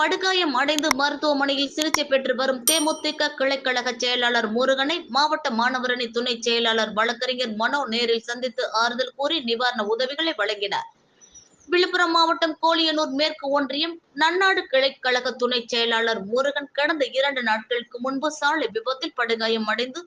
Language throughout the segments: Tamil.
படுகாயம் அடைந்து மருத்துவமனையில் சிகிச்சை பெற்று வரும் தேமுதிக கிளைக்கழக செயலாளர் முருகனை மாவட்ட மாணவரணி துணை செயலாளர் வழக்கறிஞர் மனோ நேரில் சந்தித்து ஆறுதல் கூறி நிவாரண உதவிகளை வழங்கினார். விழுப்புரம் மாவட்டம் கோலியனூர் மேற்கு ஒன்றியம் நன்னாடு கிளைக்கழக துணை செயலாளர் முருகன் கடந்த இரண்டு நாட்களுக்கு முன்பு சாலை விபத்தில் படுகாயம் அடைந்து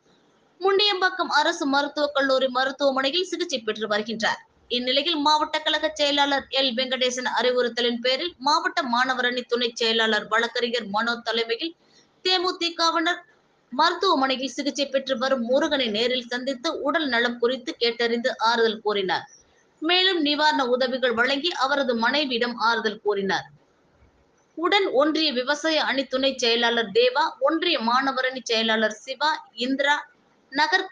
முண்டியம்பாக்கம் அரசு மருத்துவக் கல்லூரி மருத்துவமனையில் சிகிச்சை பெற்று வருகின்றார். இந்நிலையில் மாவட்ட கழக செயலாளர் எல். வெங்கடேசன் அறிவுறுத்தலின் பேரில் மாவட்ட மாணவரணி துணை செயலாளர் வழக்கறிஞர் மனோ தலைமையில் தேமுதிகவினர் மருத்துவமனையில் சிகிச்சை பெற்று வரும் முருகனை நேரில் சந்தித்து உடல் நலம் குறித்து கேட்டறிந்து ஆறுதல் கூறினார். மேலும் நிவாரண உதவிகள் வழங்கி அவரது மனைவியிடம் ஆறுதல் கூறினார். உடன் ஒன்றிய விவசாய அணி துணை செயலாளர் தேவா ஒன்றிய மாணவரணி செயலாளர் சிவா இந்திரா நகர்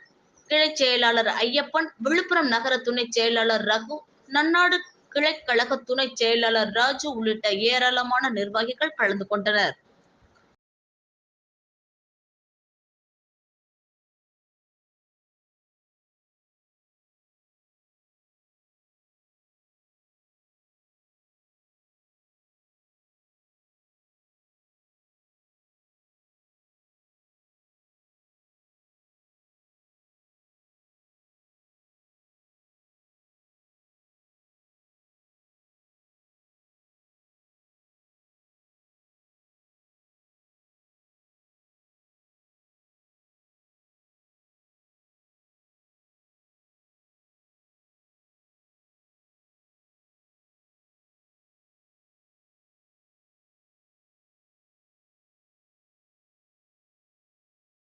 கிளை செயலாளர் ஐயப்பன் விழுப்புரம் நகர துணை செயலாளர் ரகு நன்னாடு கிளைக்கழக துணை செயலாளர் ராஜு உள்ளிட்ட ஏராளமான நிர்வாகிகள் கலந்து கொண்டனர்.